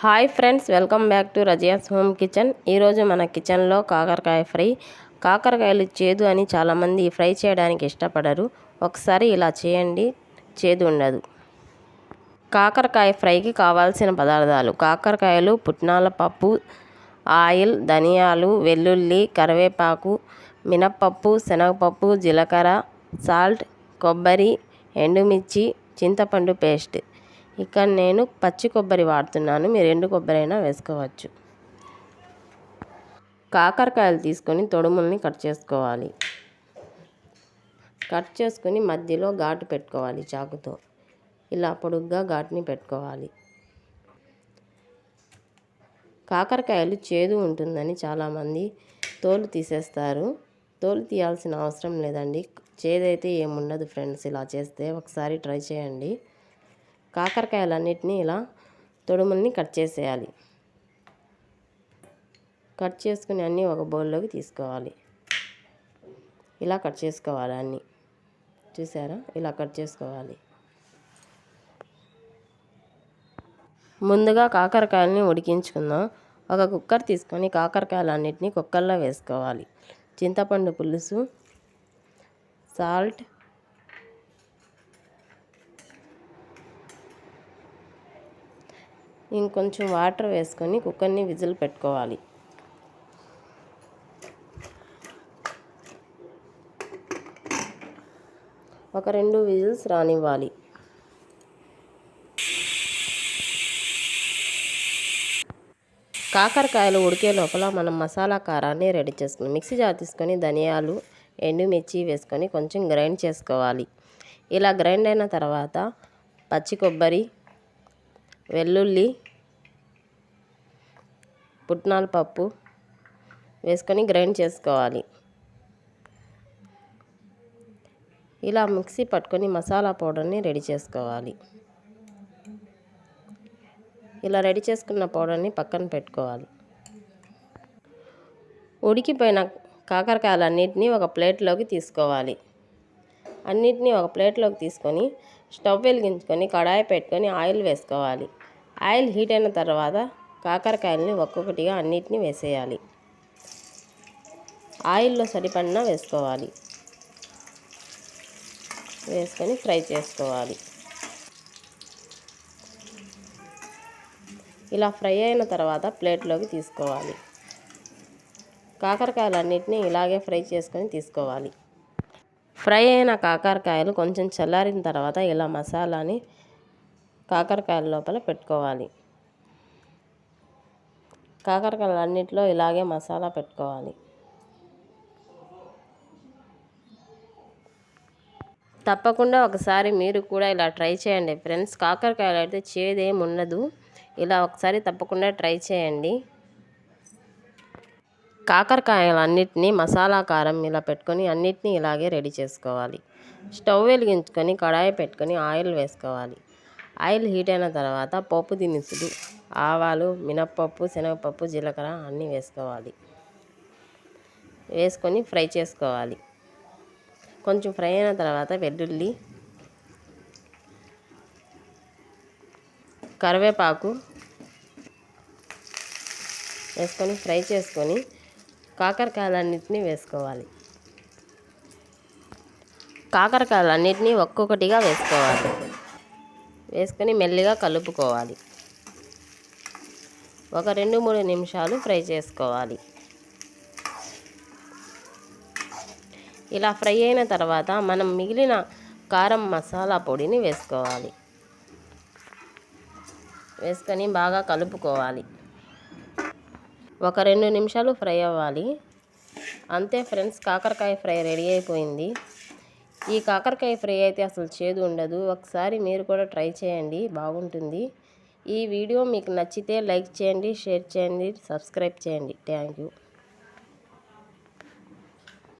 Hi friends welcome back to Razia's home kitchen. ఈరోజు మన కిచెన్లో కాకరకాయ ఫ్రై. కాకరకాయలు చేదు అని చాలామంది ఫ్రై చేయడానికి ఇష్టపడరు. ఒకసారి ఇలా చేయండి చేదు ఉండదు. కాకరకాయ ఫ్రైకి కావాల్సిన పదార్థాలు. కాకరకాయలు పుట్నాల పప్పు ఆయిల్ ధనియాలు వెల్లుల్లి కరివేపాకు మినప్పప్పు శనగపప్పు జీలకర్ర సాల్ట్ కొబ్బరి ఎండుమిర్చి చింతపండు పేస్ట్. ఇక్కడ నేను పచ్చి కొబ్బరి వాడుతున్నాను. మీరు ఎండు కొబ్బరి అయినా వేసుకోవచ్చు. కాకరకాయలు తీసుకొని తొడుముల్ని కట్ చేసుకోవాలి. కట్ చేసుకుని మధ్యలో ఘాటు పెట్టుకోవాలి చాకుతో. ఇలా పొడుగ్గా ఘాటుని పెట్టుకోవాలి. కాకరకాయలు చేదు ఉంటుందని చాలామంది తోలు తీసేస్తారు. తోలు తీయాల్సిన అవసరం లేదండి. చేదైతే ఏముండదు ఫ్రెండ్స్. ఇలా చేస్తే ఒకసారి ట్రై చేయండి. కాకరకాయలన్నిటినీ ఇలా తొడుముల్ని కట్ చేసేయాలి. కట్ చేసుకుని అన్నీ ఒక బౌల్లోకి తీసుకోవాలి. ఇలా కట్ చేసుకోవాలి అన్నీ. చూసారా? ఇలా కట్ చేసుకోవాలి. ముందుగా కాకరకాయలని ఉడికించుకుందాం. ఒక కుక్కర్ తీసుకొని కాకరకాయలన్నిటిని కుక్కర్లో వేసుకోవాలి. చింతపండు పులుసు సాల్ట్ ఇంకొంచెం వాటర్ వేసుకొని కుక్కర్ని విజిల్ పెట్టుకోవాలి. ఒక రెండు విజిల్స్ రానివ్వాలి. కాకరకాయలు ఉడికే లోపల మనం మసాలా కారాన్ని రెడీ చేసుకుని మిక్సీ జార్ తీసుకొని ధనియాలు ఎండుమిర్చి వేసుకొని కొంచెం గ్రైండ్ చేసుకోవాలి. ఇలా గ్రైండ్ అయిన తర్వాత పచ్చి కొబ్బరి వెల్లుల్లి పుట్నాల పప్పు వేసుకొని గ్రైండ్ చేసుకోవాలి. ఇలా మిక్సీ పట్టుకొని మసాలా పౌడర్ని రెడీ చేసుకోవాలి. ఇలా రెడీ చేసుకున్న పౌడర్ని పక్కన పెట్టుకోవాలి. ఉడికిపోయిన కాకరకాయలన్నింటినీ ఒక ప్లేట్లోకి తీసుకోవాలి. అన్నిటినీ ఒక ప్లేట్లోకి తీసుకొని స్టవ్ వెలిగించుకొని కడాయి పెట్టుకొని ఆయిల్ వేసుకోవాలి. ఆయిల్ హీట్ అయిన తర్వాత కాకరకాయలని ఒక్కొక్కటిగా అన్నిటిని వేసేయాలి. ఆయిల్లో సరిపడిన వేసుకోవాలి. వేసుకొని ఫ్రై చేసుకోవాలి. ఇలా ఫ్రై అయిన తర్వాత ప్లేట్లోకి తీసుకోవాలి. కాకరకాయలన్నింటినీ ఇలాగే ఫ్రై చేసుకొని తీసుకోవాలి. ఫ్రై అయిన కాకరకాయలు కొంచెం చల్లారిన తర్వాత ఇలా మసాలాని కాకరకాయల లోపల పెట్టుకోవాలి. కాకరకాయలు అన్నింటిలో ఇలాగే మసాలా పెట్టుకోవాలి. తప్పకుండా ఒకసారి మీరు కూడా ఇలా ట్రై చేయండి ఫ్రెండ్స్. కాకరకాయలు అయితే చేదేం ఉండదు. ఇలా ఒకసారి తప్పకుండా ట్రై చేయండి. కాకరకాయలు అన్నిటినీ మసాలా కారం ఇలా పెట్టుకొని అన్నిటినీ ఇలాగే రెడీ చేసుకోవాలి. స్టవ్ వెలిగించుకొని కడాయి పెట్టుకొని ఆయిల్ వేసుకోవాలి. ఆయిల్ హీట్ అయిన తర్వాత పప్పు దినుసులు ఆవాలు మినప్పప్పు శనగపప్పు జీలకర్ర అన్నీ వేసుకోవాలి. వేసుకొని ఫ్రై చేసుకోవాలి. కొంచెం ఫ్రై అయిన తర్వాత వెల్లుల్లి కరివేపాకు వేసుకొని ఫ్రై చేసుకొని కాకరకాయలన్నింటినీ వేసుకోవాలి. కాకరకాయలన్నింటినీ ఒక్కొక్కటిగా వేసుకోవాలి. వేసుకొని మెల్లిగా కలుపుకోవాలి. ఒక రెండు మూడు నిమిషాలు ఫ్రై చేసుకోవాలి. ఇలా ఫ్రై అయిన తర్వాత మనం మిగిలిన కారం మసాలా పొడిని వేసుకోవాలి. వేసుకొని బాగా కలుపుకోవాలి. ఒక రెండు నిమిషాలు ఫ్రై అవ్వాలి. అంతే ఫ్రెండ్స్ కాకరకాయ ఫ్రై రెడీ అయిపోయింది. ఈ కాకరకాయ ఫ్రై అయితే అసలు చేదు ఉండదు. ఒకసారి మీరు కూడా ట్రై చేయండి. బాగుంటుంది. ఈ వీడియో మీకు నచ్చితే లైక్ చేయండి షేర్ చేయండి సబ్స్క్రైబ్ చేయండి. Thank you.